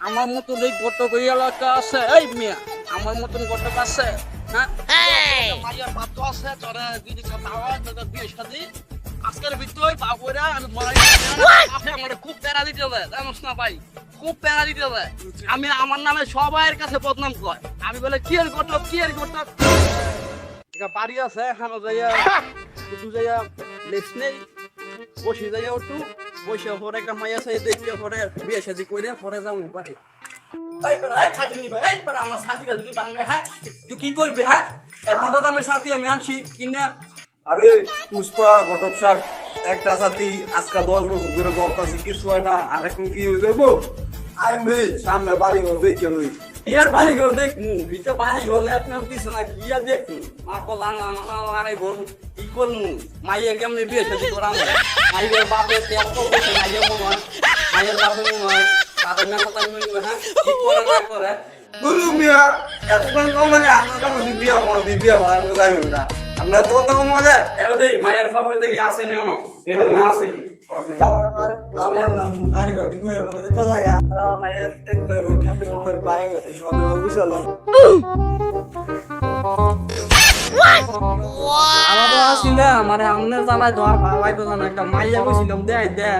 আমার মতন এই গটক এই এলাকা আছে। এই মিয়া আমার মতন গটক আছে হ্যাঁ? আছে তোরা দিদি কথা তোদের বিয়ে শাদি আজকের ভিতরে বাবুরা আমি আপনি আমার খুব প্যারা দিতে হবে জানোস না ভাই? খুব প্যারা দিতে হবে। আমি আমার নামে সবাইয়ের কাছে বদনাম কয় আমি বলে কি এর গটক কি এর এটা বাড়ি আছে এখানে যাইয়া একটু যাইয়া নেই বসে যাইয়া বসে পরে একটা মাইয়া আছে দেখতে পরে বিয়ে শাদি করে পরে যাব বাড়ি। তুই হ্যাঁ? তুই কি করবি হ্যাঁ? মধ্যে তো আমি ছাতি আমি আনছি কিনে। আরে পুষ্পা ঘটক সার একটা সাথী আজকে দশ বছর ধরে করতেছি কিছু হয় না আর এখন কি হয়ে যাব? আমি সামনে বাড়ি দেখে লই ইয়ার বাড়ি ঘর দেখুন, ভিতরে বাড়ি ঘর আপনার পিছনে গিয়া দেখুন? মা কল আনাই ঘর কি করমু মাইয়া কেমনি বিয়ে শাদি করাম মাইয়ের বাপে তেল তো বসে মাইয়া মনে মাইয়ের বাপে মনে বাপের না কথা মনে হয়, কি করে না করে? গুরু মিয়া, এতক্ষণ মানে আমার কাছে বিয়া করো বিয়া ভালো যাই না আমরা তো তো মজা। এবার মায়ের বাপে দেখি আসে না এটা না আসে। আমাদের মানে আমনের জামাই তোমার ভাই তো জানা। একটা মাইয়া কইছিলাম দেয় দে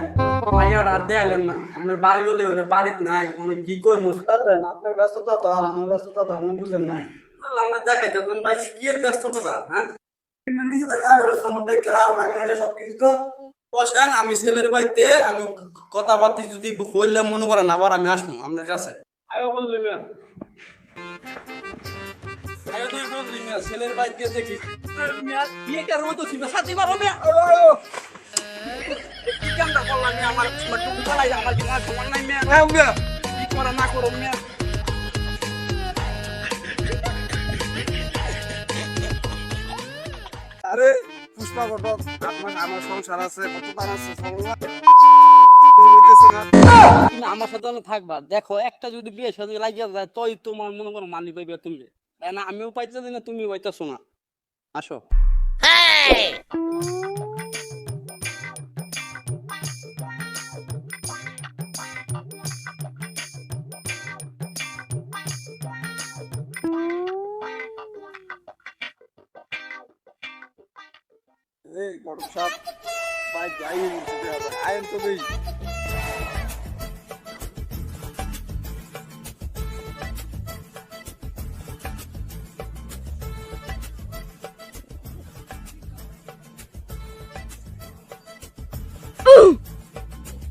মাইয়ার আর দেয়ালেন না। আমার বাড়ি গেলে ওদের বাড়িতে নাই। আমি কি করব আপনার ব্যস্ততা তো আর আমার ব্যস্ততা তো আমি বুঝেন নাই। আমরা দেখাইতে কোন ভাই কি ব্যস্ততা? হ্যাঁ? আমি ছেলের বাড়িতে আমি কথাবার্তা যদি কইলে মনে করেন আবার আমি আসব আপনার কাছে। ছেলের বাড়িতে দেখি। মতো ছিল সাথে আমার আমার নাই মিয়া? হ্যাঁ কি করে না করো মিয়া? আপনার আমার সংসার আছে কত তার আছে তুমি আমার সাথে থাকবা। দেখো একটা যদি বিয়ে সাথে লাগিয়ে যায় তোই তোমার মনে করো মানি পাইবে তুমি। না আমিও পাইতেছি না তুমি পাইতেছো না। আসো। এই ঘটক সাহেব ভাই যাই আইন তো দেই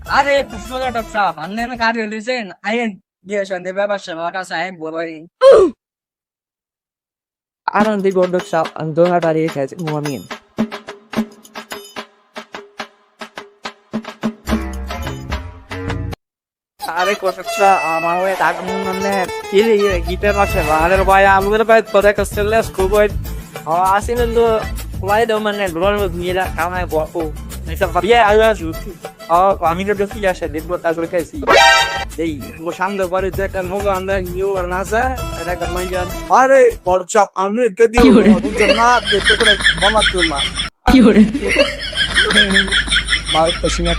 আরে পুষ্পকা টপসা আন্নের কারি হলিছেন আইন বিয়ে শান্তি ব্যাপার সেবা কাছে আইন বলাই আনন্দি গন্ডক আরে কতটা আমার ওই আগুন মানে কি রে গিটার মাসে আরে ভাই আমাদের ভাই কাছে লেস খুব ওই আসিন তো ভাই তো মানে ডলার নিয়ে কামায় বাপু এটা ভাবিয়া আইয়া জুতি ও আমি তো দেখি আসে দেখব তারপরে খাইছি। এই ও সামনে বাড়ি তো একটা নৌকা আন্দা নিউ আর নাসা এটা একটা মাইয়া আরে ঘটক আমি যদি বুঝছেন না দেখতে করে মনে করলাম Mal, pues si me